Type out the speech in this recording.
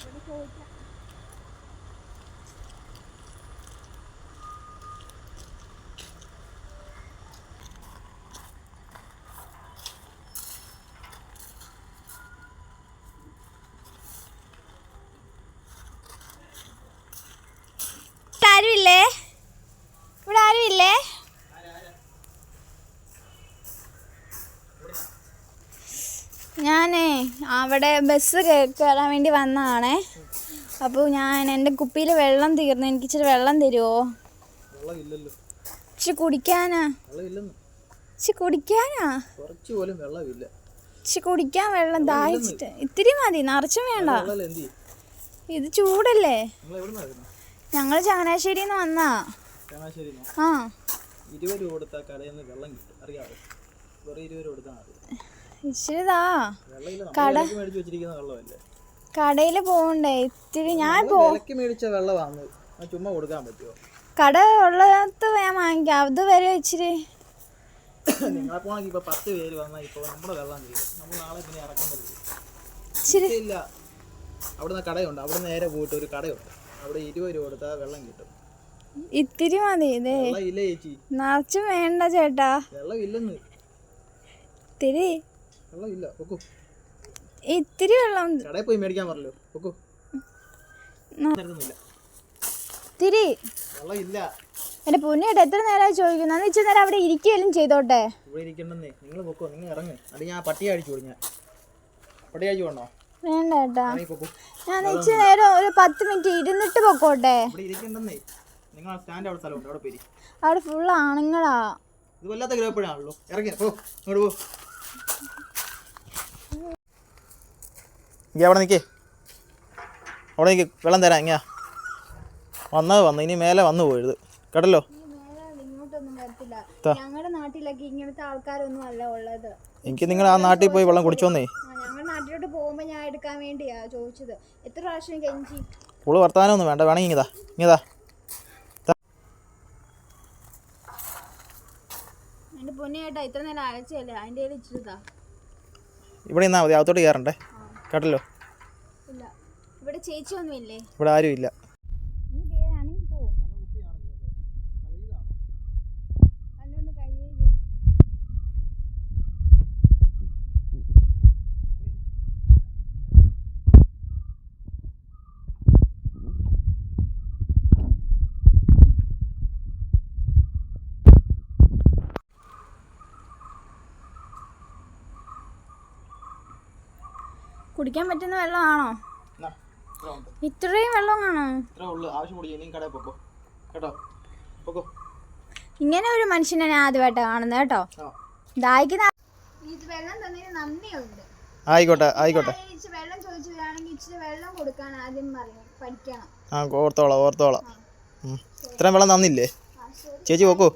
我们说一下 അവിടെ ബസ് കയറാൻ വേണ്ടി വന്നതാണേ. അപ്പോൾ ഞാൻ എന്റെ കുപ്പിയിൽ വെള്ളം തീർന്നു. എനിക്ക് ഇച്ചിരി വെള്ളം തരുമോ ഇച്ചിരി കുടിക്കാനാ? ഇച്ചിരി കുടിക്കാനാ? ഇച്ചിരി കുടിക്കാൻ വെള്ളം ദാഹിച്ചിട്ട് ഇത്തിരി മതി. നിറച്ചും വേണ്ട. ഇത് ചൂടല്ലേ? ഞങ്ങൾ ചങ്ങനാശ്ശേരി നിന്ന് വന്നാ. ആ. ഇരുപത് രൂപ കൊടുത്താൽ കടയിൽ നിന്ന് വെള്ളം കിട്ടും. അറിയാമോ വെറും ഇരുപത് രൂപ കൊടുത്താൽ മതി കട കടയിൽ പോകണ്ടേ? ഇത്തിരി ഞാൻ ചുമ്മാ കൊടുക്കാൻ പറ്റുമോ? കട ഉള്ളത് ഞാൻ വാങ്ങിക്കാം. അത് വരെ ഇച്ചിരി അവിടുന്ന് കടയുണ്ട്. അവിടെ നേരെ പോയിട്ട് ഒരു കടയുണ്ട്. അവിടെ ഇരുപത് രൂപ കൊടുത്താൽ വെള്ളം കിട്ടും. ഇത്തിരി മതി ഇതേ. നിറച്ചും വേണ്ട ചേട്ടാ. വെള്ളം ഇല്ലെന്ന്. ഇത്തിരി വെള്ളം ഇല്ല ഇത്തിരി വെള്ളം കടയിൽ പോയി മേടിക്കാൻ പറഞ്ഞല്ലോ ഇത്തിരി. വെള്ളം ഇല്ല. എന്റെ പൊന്നേട്ടാ എത്ര നേരമായി ചോദിക്കുന്നു? അന്ന് ഇച്ചിരി നേരം അവിടെ ഇരിക്കുകയും ചെയ്തോട്ടെ? ഇവിടെ ഇരിക്കണ്ടെന്നേ. നിങ്ങൾ പൊക്കോ നിങ്ങൾ ഇറങ്ങ്. അത് ഞാൻ പട്ടിയെ അടിച്ചു കൊടു ഞാൻ. പട്ടിയെ അടിച്ചു കൊണ്ടോ? വേണ്ട ഇറങ്ങി ഞാൻ ഇച്ചിരി നേരം ഒരു പത്ത് മിനിറ്റ് ഇരുന്നിട്ട് പൊക്കോട്ടെ? ഇവിടെ ഇരിക്കണ്ടെന്നേ. നിങ്ങൾ സ്റ്റാൻഡ് അവിടെ സ്ഥലമുണ്ട് അവിടെ അവിടെ ഫുൾ ആണുങ്ങളാ. ഇത് വല്ലാത്ത ഗ്രഹപ്പഴാണല്ലോ ഇറങ്ങി പോ. ഇങ്ങോട്ട് പോ. ഇങ്ങ അവിടെ നിൽക്കേ അവിടെ നിൽക്ക് വെള്ളം തരാം ഇങ്ങ വന്നത് വന്നു. ഇനി മേലെ വന്നു പോയത് കേട്ടല്ലോ? എനിക്ക് നിങ്ങൾ ആ നാട്ടിൽ പോയി വെള്ളം കുടിച്ചോന്നേ. നാട്ടിലോട്ട് പോകുമ്പോൾ ഞാൻ എടുക്കാൻ വേണ്ടിയാ ചോദിച്ചത്. എത്ര പ്രാവശ്യം കെഞ്ചി പുൾ വർത്താനൊന്നും വേണ്ട. വേണമെങ്കിൽ ഇങ്ങതാ ഇങ്ങതാ പൊന്നേട്ടാ ഇത്ര നേരം അയച്ചല്ലേ അതിന്റെ ഇവിടെ നിന്നാ മതി. അകത്തോട്ട് കയറണ്ടേ? കേട്ടല്ലോ ഇവിടെ ചേച്ചി ഒന്നും ഇല്ലേ ഇവിടെ ആരും ഇല്ല കുടിക്കാൻ പറ്റുന്ന വെള്ളമാണോ. ഇത്രയും വെള്ളം കാണോ ഇങ്ങനെ ഒരു മനുഷ്യനെ ഞാൻ ആദ്യമായിട്ടാണ് കാണുന്നത് കേട്ടോ. ദാഹിക്കുന്ന ആയിക്കോട്ടെ ആയിക്കോട്ടെ. ആ ഓർത്തോളാം ഓർത്തോളാം. ഇത്രയും വെള്ളം തന്നില്ലേ? ചേച്ചി പോക്കോ.